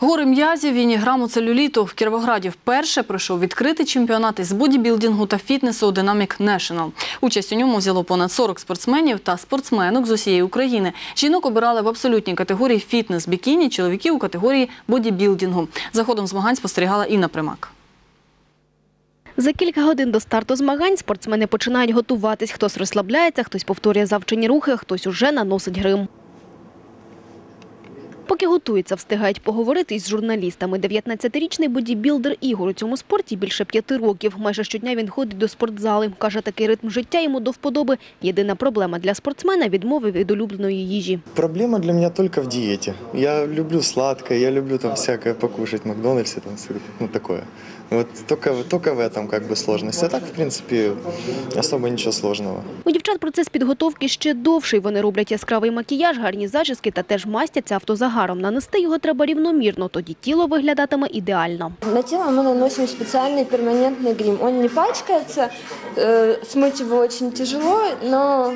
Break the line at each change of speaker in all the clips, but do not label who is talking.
Гори м'язів і граму целюліту в Кіровограді вперше пройшов відкритий чемпіонат із бодібілдингу та фітнесу Dynamic National. Участь у ньому взяло понад 40 спортсменів та спортсменок з усієї України. Жінок обирали в абсолютній категорії фітнес-бікіні, чоловіків у категорії бодібілдингу. За ходом змагань спостерігала Інна Примак.
За кілька годин до старту змагань спортсмени починають готуватись. Хтось розслабляється, хтось повторює завчені рухи, хтось уже наносить грим. Поки готуються, встигають поговорити із журналістами. 19-річний бодібілдер Ігор у цьому спорті більше п'яти років. Майже щодня він ходить до спортзали. Каже, такий ритм життя йому до вподоби. Єдина проблема для спортсмена – відмови від улюбленої їжі.
Проблема для меня только в диете. Я люблю сладкое, я люблю там всякое покушать, в Макдональдсе, там, сыр, ну такое. Вот только, только в этом как бы сложность. А так, в принципе, особо ничего сложного.
У дівчат процес підготовки ще довший. Вони роблять яскравий макіяж, гарні зачіски та теж мастяться автозагаром. Нанести його треба рівномірно, тоді тіло виглядатиме ідеально.
На тело мы наносим специальный перманентный грим. Он не пачкается, э, смыть его очень тяжело, но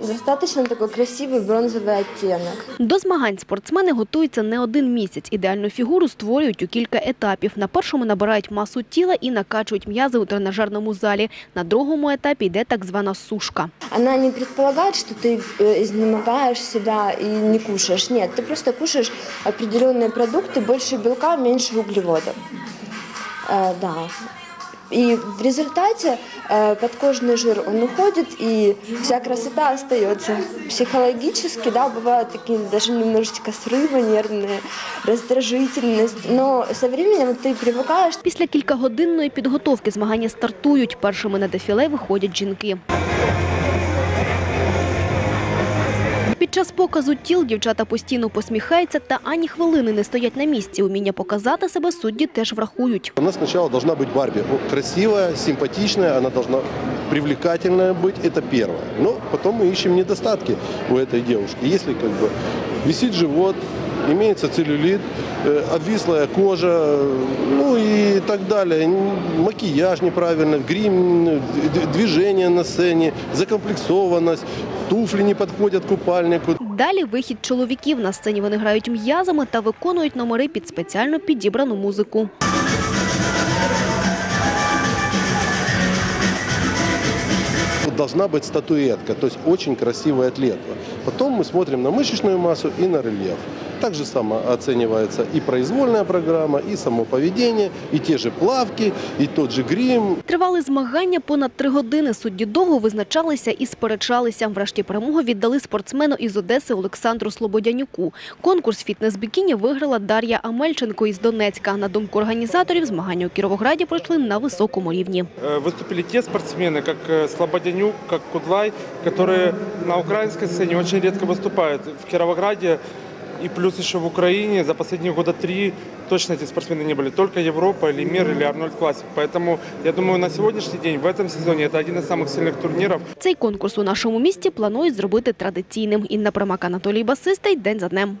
достаточно такой красивый бронзовый оттенок.
До змагань спортсмени готуються не один місяць. Ідеальну фігуру створюють у кілька етапів. На першому набирають масу тіла і накачують м'язи у тренажерному залі. На другому етапі йде так звана сушка.
Она не предполагает, что ты э, изнемогаешь себя и не кушаешь. Нет, ты просто кушаешь определенные продукты, больше белка, меньше углеводов. Э, да. И в результате э, подкожный жир, он уходит, и вся красота остается. Психологически, да, бывают такие даже немножечко срывы нервные, раздражительность, но со временем ты привыкаешь,
Після кількагодинної підготовки змагання стартують. Першими на дефіле виходять жінки. час показу тіл дівчата постійно посміхаються та ані хвилини не стоять на місці. Уміння показати себе судді теж врахують.
Она сначала должна быть Барби. Ну, Красивая, симпатичная, она должна привлекательная быть, это первое. Но потом мы ищем недостатки у этой девушки. Если как бы висит живот, имеется целлюлит, э, обвислая кожа, ну и так далее, н- макияж неправильный, грим, д- д- движение на сцене, закомплексованность, туфли не подходят к купальнику.
Далі вихід чоловіків. На сцені вони грають м'язами та виконують номери під спеціально підібрану музику.
Тут должна быть статуэтка, то есть очень красивый атлет. Потом мы смотрим на мышечную массу и на рельеф. Так же само оценивается и произвольная программа, и само поведение, и те же плавки, и тот же грим.
Тривали змагання понад три години. Судді довго визначалися і сперечалися. Врешті перемогу віддали спортсмену із Одеси Олександру Слободянюку. Конкурс фітнес-бікіні виграла Дар'я Амельченко із Донецька. На думку організаторів, змагання у Кіровограді пройшли на високому рівні.
Э, Выступили те спортсмены, как э, Слободянюк, как Кудлай, которые на украинской сцене очень редко выступают. В Кировограде и плюс еще в Украине за последние года три точно эти спортсмены не были. Только Европа или Мир или Арнольд Классик. Поэтому я думаю, на сегодняшний день, в этом сезоне, это один из самых сильных турниров.
Цей конкурс у нашому місті планують зробити традиційним. Інна Примак, Анатолій Басистий. День за днем.